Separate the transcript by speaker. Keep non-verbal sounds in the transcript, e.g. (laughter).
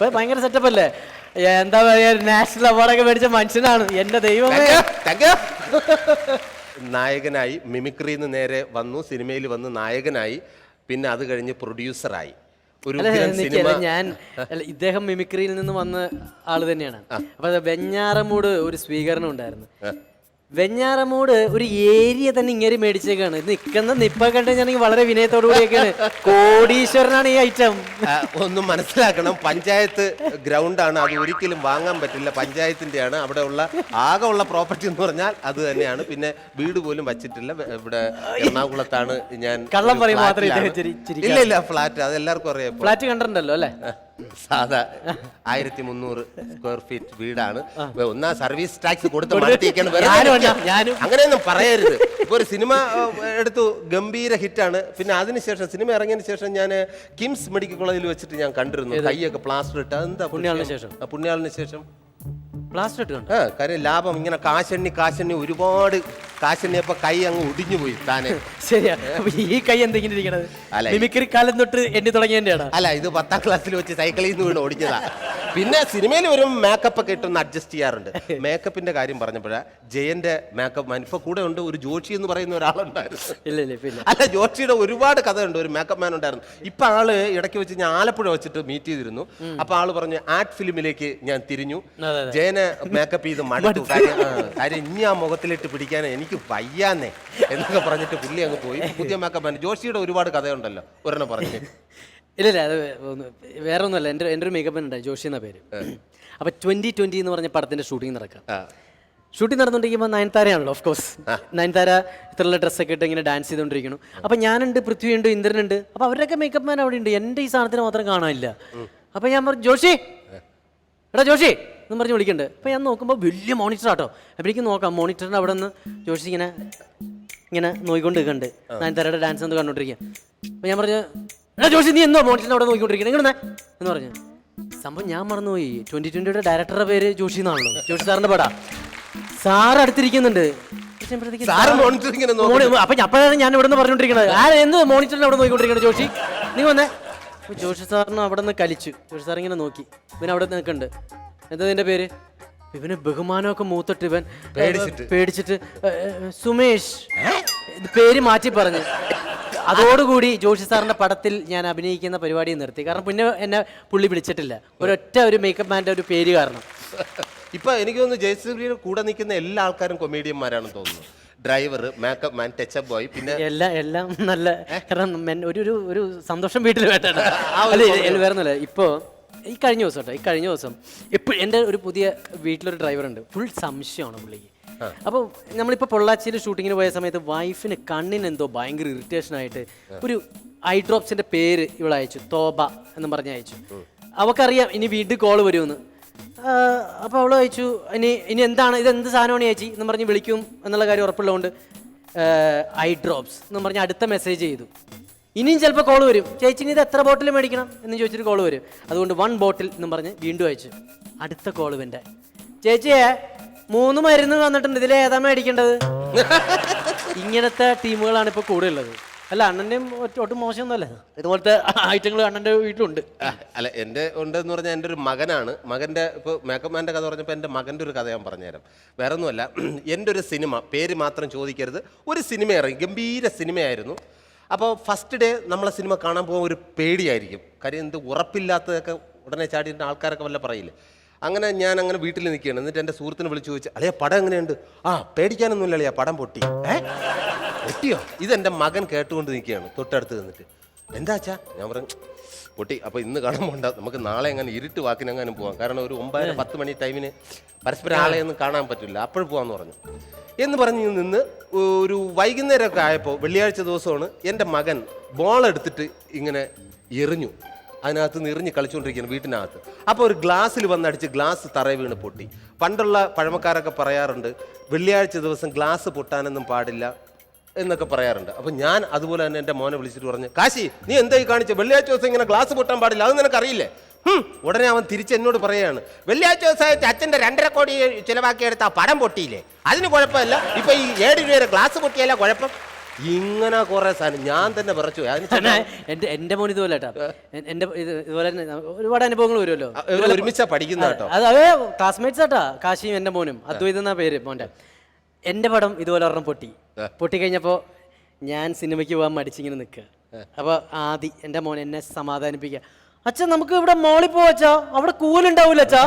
Speaker 1: ഇപ്പൊ ഭയങ്കര സെറ്റപ്പ് അല്ലേ? എന്താ പറയാ നാഷണൽ അവാർഡൊക്കെ മേടിച്ച മനുഷ്യനാണ്. എന്റെ ദൈവമേ.
Speaker 2: നായകനായി മിമിക്രിയിൽ നിന്ന് നേരെ വന്നു സിനിമയിൽ വന്ന് നായകനായി പിന്നെ അത് കഴിഞ്ഞ് പ്രൊഡ്യൂസറായി ഒരു
Speaker 1: അല്ല
Speaker 2: ഉഗ്രൻ
Speaker 1: നിക്ക്
Speaker 2: സിനിമ.
Speaker 1: അല്ല, ഞാൻ അല്ല ഇദ്ദേഹം മിമിക്രിയിൽ നിന്ന് വന്ന ആൾ തന്നെയാണ്. അപ്പൊ അത് വെഞ്ഞാറമൂട് ഒരു സ്വീകരണം ഉണ്ടായിരുന്നു. വെഞ്ഞാറമൂട് ഒരു ഏരിയ തന്നെ ഇങ്ങനെ മേടിച്ചേക്കാണ്. നിൽക്കുന്ന നിക്കുന്ന നിപ്പ കണ്ടു ഞാൻ വളരെ വിനയത്തോടു കൂടിയൊക്കെയാണ്. കോടീശ്വരനാണ് ഈ ഐറ്റം.
Speaker 2: ഒന്നും മനസ്സിലാക്കണം. പഞ്ചായത്ത് ഗ്രൗണ്ട് ആണ് അത് ഒരിക്കലും വാങ്ങാൻ പറ്റില്ല. പഞ്ചായത്തിന്റെയാണ്. അവിടെ ഉള്ള ആകെ ഉള്ള പ്രോപ്പർട്ടി എന്ന് പറഞ്ഞാൽ അത് തന്നെയാണ്. പിന്നെ വീട് പോലും വച്ചിട്ടില്ല. ഇവിടെ എറണാകുളത്താണ് ഞാൻ
Speaker 1: കള്ളം പറയും മാത്രമേ.
Speaker 2: ഇല്ല ഇല്ല ഫ്ലാറ്റ്. അത് എല്ലാവർക്കും അറിയാം.
Speaker 1: ഫ്ലാറ്റ് കണ്ടിട്ടുണ്ടല്ലോ അല്ലേ?
Speaker 2: സാധാ ആയിരത്തി മുന്നൂറ് സ്ക്വയർ ഫീറ്റ് വീടാണ്. ഒന്നാ സർവീസ് ടാക്സ് കൊടുത്ത്. അങ്ങനെയൊന്നും പറയരുത്. ഇപ്പൊ ഒരു സിനിമ എടുത്തു ഗംഭീര ഹിറ്റാണ്. പിന്നെ അതിനുശേഷം സിനിമ ഇറങ്ങിയതിന് ശേഷം ഞാൻ കിംസ് മെഡിക്കൽ കോളേജിൽ വെച്ചിട്ട് ഞാൻ കണ്ടിരുന്നു. കൈയൊക്കെ പ്ലാസ്റ്റർ ഇട്ട്. അതെന്താ
Speaker 1: പുണ്യാളിന് ശേഷം.
Speaker 2: പുണ്യാളിന് ശേഷം.
Speaker 1: കണ്ടു
Speaker 2: ആ കാര്യം ലാഭം ഇങ്ങനെ കാശെണ്ണി കാശെണ്ണി ഒരുപാട് കാശെണ്ണിയപ്പോ കൈ അങ്ങ് ഒടിഞ്ഞു പോയി താനെ.
Speaker 1: ശരിയാ. അപ്പൊ ഈ കൈ എന്തെങ്കിലും ഇരിക്കണത്?
Speaker 2: അല്ല,
Speaker 1: മിമിക്രി കാലം തൊട്ട് എണ്ണി തുടങ്ങിയതിന്റെയാണ്
Speaker 2: അല്ല ഇത് പത്താം ക്ലാസ്സിൽ വെച്ച് സൈക്കിളിൽ നിന്ന് വീണ് ഓടിച്ചതാ. പിന്നെ സിനിമയിൽ വരും മേക്കപ്പ് ഒക്കെ ഇട്ടൊന്ന് അഡ്ജസ്റ്റ് ചെയ്യാറുണ്ട്. (laughs) മേക്കപ്പിന്റെ കാര്യം പറഞ്ഞപ്പോഴാ ജയന്റെ മേക്കപ്പ് മാൻ ഇപ്പൊ കൂടെ ഉണ്ട് ഒരു ജോഷി എന്ന് പറയുന്ന ഒരാളുണ്ടായിരുന്നു.
Speaker 1: ഇല്ല ഇല്ല
Speaker 2: അല്ല ജോഷിയുടെ ഒരുപാട് കഥയുണ്ട് ഒരു മേക്കപ്പ് മാൻ ഉണ്ടായിരുന്നു. ഇപ്പൊ ആൾ ഇടയ്ക്ക് വെച്ച് ഞാൻ ആലപ്പുഴ വെച്ചിട്ട് മീറ്റ് ചെയ്തിരുന്നു. അപ്പൊ ആൾ പറഞ്ഞു ആർട്ട് ഫിലിമിലേക്ക് ഞാൻ തിരിഞ്ഞു. ജയനെ മേക്കപ്പ് ചെയ്ത് മടുത്തു. കാര്യം കാര്യം ഇനി ആ മുഖത്തിലിട്ട് പിടിക്കാൻ എനിക്ക് വയ്യാന്നേ എന്നൊക്കെ പറഞ്ഞിട്ട് പുള്ളി അങ്ങ് പോയി. പുതിയ മേക്കപ്പ് മാൻ ജോഷിയുടെ ഒരുപാട് കഥയുണ്ടല്ലോ ഒരെണ്ണം പറഞ്ഞു. (laughs)
Speaker 1: ഇല്ല അത് വേറെ ഒന്നുമല്ല എന്റെ എന്റെ ഒരു മേക്കപ്പ് ഉണ്ടായി ജോഷി എന്ന പേര്. അപ്പൊ ട്വന്റി ട്വന്റി എന്ന് പറഞ്ഞ പടത്തിന്റെ ഷൂട്ടിംഗ് നടക്കാം ഷൂട്ടിംഗ് നടന്നുകൊണ്ടിരിക്കുമ്പോൾ നയൻതാരയാണല്ലോ ഓഫ് കോഴ്സ് നയൻതാര ഇത്രയുള്ള ഡ്രസ്സൊക്കെ ഇട്ട് ഇങ്ങനെ ഡാൻസ് ചെയ്തുകൊണ്ടിരിക്കുന്നു. അപ്പൊ ഞാനുണ്ട് പൃഥ്വിയുണ്ട് ഇന്ദ്രനുണ്ട്. അപ്പൊ അവരുടെയൊക്കെ മേക്കപ്പ് മാൻ അവിടെ ഉണ്ട്. എന്റെ ഈ സാധനത്തിന് മാത്രം കാണാനില്ല. അപ്പൊ ഞാൻ പറഞ്ഞു ജോഷി! എടാ ജോഷി! എന്ന് പറഞ്ഞ് വിളിക്കണ്ട്. അപ്പൊ ഞാൻ നോക്കുമ്പോൾ വലിയ മോണിറ്റർ ആട്ടോ. അപ്പോഴേക്കും നോക്കാം മോണിറ്ററിന്റെ അവിടെ നിന്ന് ജോഷി ഇങ്ങനെ ഇങ്ങനെ നോയിക്കൊണ്ട് നിൽക്കുന്നുണ്ട് നയൻതാരയുടെ ഡാൻസ് എന്ന് കണ്ടോണ്ടിരിക്കുക അപ്പൊ ഞാൻ പറഞ്ഞു എടാ ജോഷി നീ എന്തോ മോണിറ്ററിന് അവിടെ നോക്കിക്കൊണ്ടിരിക്കുന്നത് എങ്ങനെ എന്ന്? പറഞ്ഞു. സംഭവം ഞാൻ മറന്നുപോയി. ട്വന്റി ട്വന്റിയുടെ ഡയറക്ടറുടെ പേര് ജോഷി എന്നാണല്ലോ. ജോഷി സാറിന്റെ പടാ. സാർ അടുത്തിരിക്കുന്നുണ്ട്. അപ്പൊ അപ്പോഴാണ് ഞാൻ ഇവിടെ നിന്ന് പറഞ്ഞോണ്ടിരിക്കുന്നത് ആ. എന്ത് മോണിറ്ററിൽ അവിടെ നോക്കിക്കൊണ്ടിരിക്കുന്നത് ജോഷി? നീ വന്നേ. ജോഷി സാറിന് അവിടെ നിന്ന് കലിച്ചു ജോഷി സാർ ഇങ്ങനെ നോക്കി. ഇവൻ അവിടെ നിൽക്കുന്നുണ്ട്. എന്താ നിന്റെ പേര്? ഇവന് ബഹുമാനമൊക്കെ മൂത്തിട്ട് ഇവൻ
Speaker 2: പേടിച്ചിട്ട്.
Speaker 1: സുമേഷ്. പേര് മാറ്റി പറഞ്ഞു. അതോടുകൂടി ജോഷി സാറിന്റെ പടത്തിൽ ഞാൻ അഭിനയിക്കുന്ന പരിപാടി നിർത്തി. കാരണം പിന്നെ എന്നെ പുള്ളി വിളിച്ചിട്ടില്ല. ഒരൊറ്റ ഒരു മേക്കപ്പ് മാന്റെ ഒരു പേര് കാരണം.
Speaker 2: ഇപ്പൊ എനിക്ക് തോന്നുന്നു ജയസൂര്യയുടെ കൂടെ നിൽക്കുന്ന എല്ലാ ആൾക്കാരും കൊമേഡിയന്മാരാണെന്ന് തോന്നുന്നു. Driver makeup man touchup boy പിന്നെ
Speaker 1: എല്ലാം എല്ലാം നല്ല കാരണം ഒരു ഒരു ഒരു സന്തോഷം വീട്ടിൽ വേട്ടാണ്. വേറെ ഒന്നുമല്ല ഇപ്പോൾ ഈ കഴിഞ്ഞ ദിവസം കേട്ടോ ഈ കഴിഞ്ഞ ദിവസം എപ്പോഴും എന്റെ ഒരു പുതിയ വീട്ടിലൊരു ഡ്രൈവറുണ്ട് ഫുൾ സംശയമാണ് പുള്ളിക്ക്. അപ്പോൾ നമ്മളിപ്പോൾ പൊള്ളാച്ചിയിൽ ഷൂട്ടിങ്ങിന് പോയ സമയത്ത് വൈഫിന് കണ്ണിന് എന്തോ ഭയങ്കര ഇറിറ്റേഷൻ ആയിട്ട് ഒരു ഐ ഡ്രോപ്സിന്റെ പേര് ഇവിടെ അയച്ചു തോബ എന്ന് പറഞ്ഞ് അയച്ചു. അവക്കറിയാം ഇനി വീണ്ടും കോൾ വരുമെന്ന്. അപ്പോൾ അവൾ അയച്ചു ഇനി ഇനി എന്താണ് ഇത് എന്ത് സാധനമാണ് ചേച്ചി? എന്ന് പറഞ്ഞ് വിളിക്കും എന്നുള്ള കാര്യം ഉറപ്പുള്ളതുകൊണ്ട് ഐ ഡ്രോപ്സ് എന്ന് പറഞ്ഞ് അടുത്ത മെസ്സേജ് ചെയ്തു. ഇനിയും ചിലപ്പോൾ കോൾ വരും. ചേച്ചി ഇത് എത്ര ബോട്ടിൽ മേടിക്കണം? എന്ന് ചോദിച്ചിട്ട് കോൾ വരും. അതുകൊണ്ട് വൺ ബോട്ടിൽ എന്ന് പറഞ്ഞ് വീണ്ടും അയച്ചു. അടുത്ത കോൾ ഇവന്റെ ചേച്ചിയെ മൂന്ന് മരുന്ന് വന്നിട്ടുണ്ട് ഇതിൽ ഏതാ മേടിക്കേണ്ടത്? ഇങ്ങനത്തെ ടീമുകളാണ് ഇപ്പൊ കൂടെ ഉള്ളത് അല്ല അണ്ണന്റെയും ഒട്ടും- മോശമൊന്നുമല്ല. ഇതുപോലത്തെ ഐറ്റങ്ങൾ അണ്ണന്റെ വീട്ടിലുണ്ട്.
Speaker 2: അല്ല എന്റെ ഉണ്ടെന്ന് പറഞ്ഞാൽ എന്റെ ഒരു മകനാണ്. മകന്റെ ഇപ്പോൾ മേക്കപ്പ് കഥ പറഞ്ഞപ്പോൾ എന്റെ മകന്റെ ഒരു കഥ ഞാൻ പറഞ്ഞുതരാം. വേറെ ഒന്നുമല്ല എന്റെ ഒരു സിനിമ പേര് മാത്രം ചോദിക്കരുത്. ഒരു സിനിമ ഇറങ്ങി ഗംഭീര സിനിമയായിരുന്നു. അപ്പോൾ ഫസ്റ്റ് ഡേ നമ്മളെ സിനിമ കാണാൻ പോകുമ്പോൾ ഒരു പേടിയായിരിക്കും. കാര്യം എന്ത് ഉറപ്പില്ലാത്തതൊക്കെ ഉടനെ ചാടിയിട്ട് ആൾക്കാരൊക്കെ വല്ല പറയില്ലേ? അങ്ങനെ ഞാൻ അങ്ങനെ വീട്ടിൽ നിൽക്കുകയാണ്. എന്നിട്ട് എന്റെ സുഹൃത്തിനെ വിളിച്ചു ചോദിച്ചു അളിയ പടം എങ്ങനെയുണ്ട്? ആ പേടിക്കാനൊന്നുമില്ല അളിയ പടം പൊട്ടി. ഏ? പൊട്ടിയോ? ഇതെന്റെ മകൻ കേട്ടുകൊണ്ട് നിൽക്കുകയാണ് തൊട്ടടുത്ത് നിന്നിട്ട്. എന്താ അച്ഛാ? ഞാൻ പറഞ്ഞു പൊട്ടി. അപ്പോൾ ഇന്ന് കാണാൻ പോണ്ട. നമുക്ക് നാളെ എങ്ങനെ ഇരുട്ട് വാക്കിനെങ്ങാനും പോകാം കാരണം ഒരു ഒമ്പതര പത്ത് മണി ടൈമിന് പരസ്പരം ആളെ ഒന്നും കാണാൻ പറ്റില്ല. അപ്പോഴും പോകാമെന്ന് പറഞ്ഞു. എന്ന് പറഞ്ഞ് നിന്ന് ഒരു വൈകുന്നേരമൊക്കെ ആയപ്പോൾ വെള്ളിയാഴ്ച ദിവസമാണ് എന്റെ മകൻ ബോൾ എടുത്തിട്ട് ഇങ്ങനെ എറിഞ്ഞു. അതിനകത്ത് നിറഞ്ഞ് കളിച്ചുകൊണ്ടിരിക്കുന്നു വീട്ടിനകത്ത്. അപ്പോൾ ഒരു ഗ്ലാസ്സിൽ വന്നടിച്ച് ഗ്ലാസ് തറയിൽ വീണ് പൊട്ടി. പണ്ടുള്ള പഴമക്കാരൊക്കെ പറയാറുണ്ട് വെള്ളിയാഴ്ച ദിവസം ഗ്ലാസ് പൊട്ടാനൊന്നും പാടില്ല എന്നൊക്കെ പറയാറുണ്ട്. അപ്പോൾ ഞാൻ അതുപോലെ തന്നെ എന്റെ മോനെ വിളിച്ചിട്ട് പറഞ്ഞു കാശി നീ എന്തായി കാണിച്ച? വെള്ളിയാഴ്ച ദിവസം ഇങ്ങനെ ഗ്ലാസ് പൊട്ടാൻ പാടില്ല അത് നിനക്കറിയില്ലേ? ഉടനെ അവൻ തിരിച്ച് എന്നോട് പറയാണ് വെള്ളിയാഴ്ച ദിവസം അച്ഛന്റെ രണ്ടര കോടി ചിലവാക്കിയെടുത്ത് ആ പടം പൊട്ടിയില്ലേ? അതിന് കുഴപ്പമില്ല. ഇപ്പം ഈ ഏഴ് രൂപയുടെ ഗ്ലാസ് പൊട്ടിയല്ല കുഴപ്പം? ഇങ്ങനെ കുറെ സാധനം. ഞാൻ തന്നെ
Speaker 1: പറച്ചു എന്റെ എന്റെ മോൻ ഇതുപോലെ എന്റെ ഇതുപോലെ തന്നെ ഒരുപാട് അനുഭവങ്ങൾ വരുമല്ലോ.
Speaker 2: ഒരുമിച്ചാ പഠിക്കുന്ന കേട്ടോ.
Speaker 1: അത് അതേ ക്ലാസ്മേറ്റ്സ് ആട്ടാ കാശിയും എന്റെ മോനും. അദ്വൈത് എന്നാ പേര് മോന്റെ എന്റെ പടം ഇതുപോലെ ഒരെണ്ണം പൊട്ടി. പൊട്ടി കഴിഞ്ഞപ്പോ ഞാൻ സിനിമയ്ക്ക് പോകാൻ മടിച്ചിങ്ങനെ നിൽക്കുക. അപ്പൊ ആദി എന്റെ മോൻ എന്നെ സമാധാനിപ്പിക്കുക. അച്ഛൻ നമുക്ക് ഇവിടെ മോളിൽ പോവച്ചാ അവിടെ കൂലുണ്ടാവൂല അച്ഛാ.